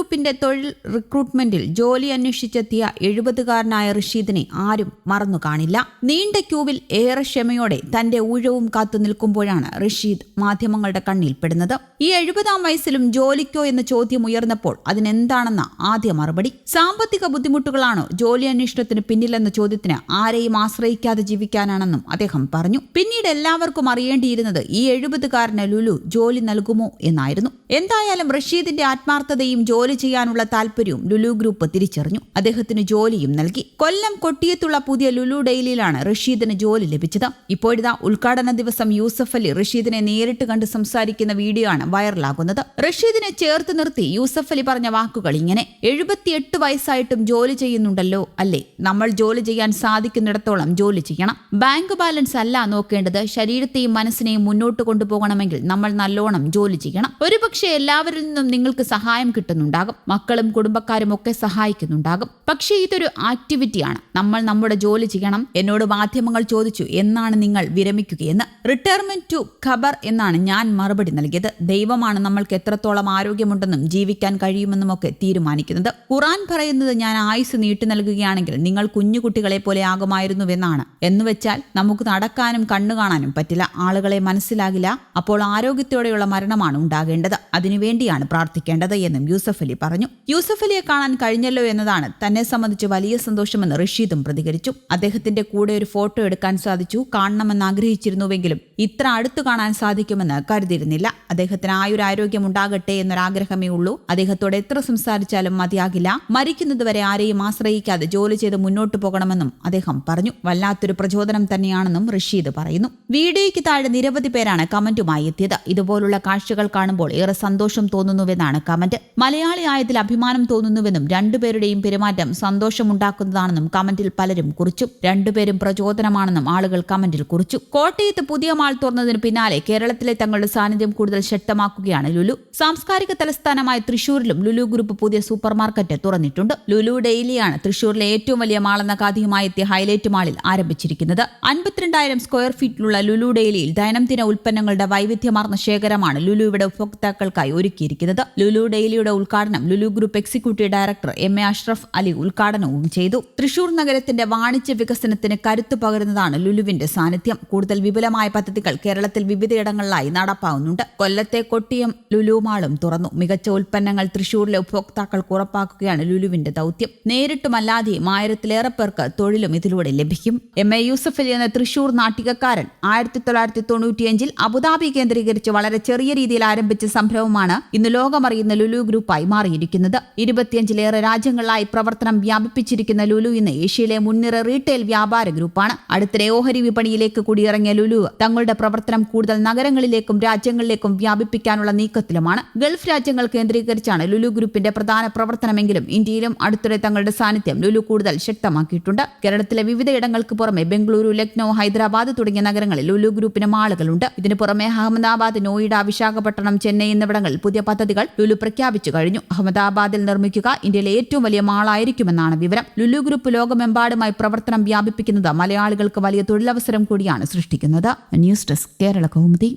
ഗ്രൂപ്പിന്റെ തൊഴിൽ റിക്രൂട്ട്മെന്റിൽ ജോലി അന്വേഷിച്ചെത്തിയ എഴുപതുകാരനായ റഷീദിനെ ആരും മറന്നു കാണില്ല. നീണ്ട ക്യൂവിൽ ഏറെ ക്ഷമയോടെ തന്റെ ഊഴവും കാത്തു നിൽക്കുമ്പോഴാണ് റഷീദ് മാധ്യമങ്ങളുടെ കണ്ണിൽപ്പെടുന്നത് ഈ എഴുപതാം വയസ്സിലും ജോലിക്കോ എന്ന ചോദ്യം ഉയർന്നപ്പോൾ അതിനെന്താണെന്ന ആദ്യ മറുപടി. സാമ്പത്തിക ബുദ്ധിമുട്ടുകളാണോ ജോലി അന്വേഷണത്തിന് പിന്നിലെന്ന ചോദ്യത്തിന് ആരെയും ആശ്രയിക്കാതെ ജീവിക്കാനാണെന്നും അദ്ദേഹം പറഞ്ഞു. പിന്നീട് എല്ലാവർക്കും അറിയേണ്ടിയിരുന്നത് ഈ എഴുപതുകാരന് ലുലു ജോലി നൽകുമോ എന്നായിരുന്നു. എന്തായാലും റഷീദിന്റെ ആത്മാർത്ഥതയും ജോലി ചെയ്യാനുള്ള താല്പര്യവും ലുലു ഗ്രൂപ്പ് തിരിച്ചറിഞ്ഞു. അദ്ദേഹത്തിന് ജോലിയും നൽകി. കൊല്ലം കൊട്ടിയത്തുള്ള പുതിയ ലുലു ഡെയിലിയിലാണ് റഷീദിന് ജോലി ലഭിച്ചത്. ഇപ്പോഴിതാ ഉദ്ഘാടന ദിവസം യൂസഫ് അലി റഷീദിനെ നേരിട്ട് കണ്ട് സംസാരിക്കുന്ന വീഡിയോ ആണ് വൈറലാകുന്നത്. റഷീദിനെ ചേർത്ത് നിർത്തി യൂസഫ് അലി പറഞ്ഞ വാക്കുകൾ ഇങ്ങനെ. എഴുപത്തിയെട്ട് വയസ്സായിട്ടും ജോലി ചെയ്യുന്നുണ്ടല്ലോ അല്ലേ? നമ്മൾ ജോലി ചെയ്യാൻ സാധിക്കുന്നിടത്തോളം ജോലി ചെയ്യണം. ബാങ്ക് ബാലൻസ് അല്ല നോക്കേണ്ടത്. ശരീരത്തെയും മനസ്സിനെയും മുന്നോട്ട് കൊണ്ടുപോകണമെങ്കിൽ നമ്മൾ നല്ലോണം ജോലി ചെയ്യണം. ഒരുപക്ഷെ എല്ലാവരിൽ നിന്നും നിങ്ങൾക്ക് സഹായം കിട്ടുന്നുണ്ടാകും മക്കളും കുടുംബക്കാരും ഒക്കെ സഹായിക്കുന്നുണ്ടാകും. പക്ഷേ ഇതൊരു ആക്ടിവിറ്റിയാണ്. നമ്മൾ നമ്മുടെ ജോലി ചെയ്യണം. എന്നോട് മാധ്യമങ്ങൾ ചോദിച്ചു എന്നാണ് നിങ്ങൾ വിരമിക്കുകയെന്ന്? റിട്ടയർമെന്റ് ടു ഖബർ എന്നാണ് ഞാൻ മറുപടി നൽകിയത്. ദൈവമാണ് നമ്മൾക്ക് എത്രത്തോളം ആരോഗ്യമുണ്ടെന്നും ജീവിക്കാൻ കഴിയുമെന്നും ഒക്കെ തീരുമാനിക്കുന്നത്. ഖുറാൻ പറയുന്നത് ഞാൻ ആയുസ് നീട്ടി നൽകുകയാണെങ്കിൽ നിങ്ങൾ കുഞ്ഞുകുട്ടികളെ പോലെ ആകുമായിരുന്നുവെന്നാണ്. എന്നുവെച്ചാൽ നമുക്ക് നടക്കാനും കണ്ണു കാണാനും പറ്റില്ല. ആളുകളെ മനസ്സിലാകില്ല. അപ്പോൾ ആരോഗ്യത്തോടെയുള്ള മരണമാണ് ഉണ്ടാകേണ്ടത്. അതിനുവേണ്ടിയാണ് പ്രാർത്ഥിക്കേണ്ടത് എന്നും യൂസഫ് പറഞ്ഞു. യൂസഫ് അലിയെ കാണാൻ കഴിഞ്ഞല്ലോ എന്നതാണ് തന്നെ സംബന്ധിച്ച് വലിയ സന്തോഷമെന്ന് റഷീദും പ്രതികരിച്ചു. അദ്ദേഹത്തിന്റെ കൂടെ ഒരു ഫോട്ടോ എടുക്കാൻ സാധിച്ചു കാണണമെന്ന് ആഗ്രഹിച്ചിരുന്നുവെങ്കിലും ഇത്ര അടുത്തു കാണാൻ സാധിക്കുമെന്ന് കരുതിയിരുന്നില്ല. അദ്ദേഹത്തിന് ആയുരാരോഗ്യം ഉണ്ടാകട്ടെ എന്നൊരാഗ്രഹമേ ഉള്ളൂ. അദ്ദേഹത്തോട് എത്ര സംസാരിച്ചാലും മതിയാകില്ല. മരിക്കുന്നതുവരെ ആരെയും ആശ്രയിക്കാതെ ജോലി ചെയ്ത് മുന്നോട്ട് പോകണമെന്നും അദ്ദേഹം പറഞ്ഞു. വല്ലാത്തൊരു പ്രചോദനം തന്നെയാണെന്നും റഷീദ് പറയുന്നു. വീഡിയോയ്ക്ക് താഴെ നിരവധി പേരാണ് കമന്റുമായി എത്തിയത്. ഇതുപോലുള്ള കാഴ്ചകൾ കാണുമ്പോൾ ഏറെ സന്തോഷം തോന്നുന്നുവെന്നാണ് കമന്റ്. മലയാളി ആയതിൽ അഭിമാനം തോന്നുന്നുവെന്നും രണ്ടുപേരുടെയും പെരുമാറ്റം സന്തോഷമുണ്ടാക്കുന്നതാണെന്നും കമന്റിൽ പലരും കുറിച്ചു. രണ്ടുപേരും പ്രചോദനമാണെന്നും ആളുകൾ കമന്റിൽ കുറിച്ചു. കോട്ടയത്ത് പുതിയ മാൾ തുറന്നതിന് പിന്നാലെ കേരളത്തിലെ തങ്ങളുടെ സാന്നിധ്യം കൂടുതൽ ശക്തമാക്കുകയാണ് ലുലു. സാംസ്കാരിക തലസ്ഥാനമായ തൃശൂരിലും ലുലു ഗ്രൂപ്പ് പുതിയ സൂപ്പർ മാർക്കറ്റ് തുറന്നിട്ടുണ്ട്. ലുലു ഡെയിലിയാണ് തൃശൂരിലെ ഏറ്റവും വലിയ മാളെന്ന കാഥിയുമായി എത്തിയ ഹൈലൈറ്റ് മാളിൽ ആരംഭിച്ചിരിക്കുന്നത്. അൻപത്തിരണ്ടായിരം സ്ക്വയർ ഫീറ്റിലുള്ള ലുലു ഡെയിലിയിൽ ദൈനംദിന ഉൽപ്പന്നങ്ങളുടെ വൈവിധ്യമാർന്ന ശേഖരമാണ് ലുലുവിടെ ഉപഭോക്താക്കൾക്കായി ഒരുക്കിയിരിക്കുന്നത്. ലുലു ഡെയിലിയുടെ ഉദ്ഘാടനം Lulu group executive director M A Ashraf Ali ഉദ്ഘാടനവും ചെയ്തു. തൃശൂർ നഗരത്തിന്റെ വാണിജ്യ വികസനത്തിന് കരുത്തു പകരുന്നതാണ് ലുലുവിന്റെ സാന്നിധ്യം. കൂടുതൽ വിപുലമായ പദ്ധതികൾ കേരളത്തിൽ വിവിധയിടങ്ങളിലായി നടപ്പാവുന്നുണ്ട്. കൊല്ലത്തെ കൊട്ടിയം ലുലുമാളും തുറന്നു. മികച്ച ഉൽപ്പന്നങ്ങൾ തൃശൂരിലെ ഉപഭോക്താക്കൾക്ക് ഉറപ്പാക്കുകയാണ് ലുലുവിന്റെ ദൗത്യം. നേരിട്ടുമല്ലാതെയും ആയിരത്തിലേറെ പേർക്ക് തൊഴിലും ഇതിലൂടെ ലഭിക്കും. എം എ യൂസഫ് അലി എന്ന തൃശൂർ നാട്ടികക്കാരൻ ആയിരത്തി തൊള്ളായിരത്തി തൊണ്ണൂറ്റിയഞ്ചിൽ അബുദാബി കേന്ദ്രീകരിച്ച് വളരെ ചെറിയ രീതിയിൽ ആരംഭിച്ച സംരംഭമാണ് ഇന്ന് ലോകമറിയുന്ന ലുലു ഗ്രൂപ്പായി മാറിയിരിക്കുന്നത് ഇരുപത്തിയഞ്ചിലേറെ രാജ്യങ്ങളിലായി പ്രവർത്തനം വ്യാപിപ്പിച്ചിരിക്കുന്ന ലുലു ഇന്ന് ഏഷ്യയിലെ മുൻനിര റീറ്റെയിൽ വ്യാപാര ഗ്രൂപ്പാണ്. അടുത്തിടെ ഓഹരി വിപണിയിലേക്ക് കൂടിയിറങ്ങിയ ലുലു തങ്ങളുടെ പ്രവർത്തനം കൂടുതൽ നഗരങ്ങളിലേക്കും രാജ്യങ്ങളിലേക്കും വ്യാപിപ്പിക്കാനുള്ള നീക്കത്തിലുമാണ്. ഗൾഫ് രാജ്യങ്ങൾ കേന്ദ്രീകരിച്ചാണ് ലുലു ഗ്രൂപ്പിന്റെ പ്രധാന പ്രവർത്തനമെങ്കിലും ഇന്ത്യയിലും അടുത്തിടെ തങ്ങളുടെ സാന്നിധ്യം ലുലു കൂടുതൽ ശക്തമാക്കിയിട്ടുണ്ട്. കേരളത്തിലെ വിവിധയിടങ്ങൾക്ക് പുറമെ ബംഗളൂരു ലക്നൌ ഹൈദരാബാദ് തുടങ്ങിയ നഗരങ്ങളിൽ ലുലു ഗ്രൂപ്പിന് മാളുകളുണ്ട്. ഇതിനു പുറമെ അഹമ്മദാബാദ് നോയിഡ വിശാഖപട്ടണം ചെന്നൈ എന്നിവിടങ്ങളിൽ പുതിയ പദ്ധതികൾ ലുലു പ്രഖ്യാപിച്ചു കഴിഞ്ഞു. അഹമ്മദാബാദിൽ നിർമ്മിക്കുക ഇന്ത്യയിലെ ഏറ്റവും വലിയ മാളായിരിക്കുമെന്നാണ് വിവരം. ലുലു ഗ്രൂപ്പ് ലോകമെമ്പാടുമായി പ്രവർത്തനം വ്യാപിപ്പിക്കുന്നത് മലയാളികൾക്ക് വലിയ തൊഴിലവസരം കൂടിയാണ് സൃഷ്ടിക്കുന്നത്. News desk Kerala Kaumudi.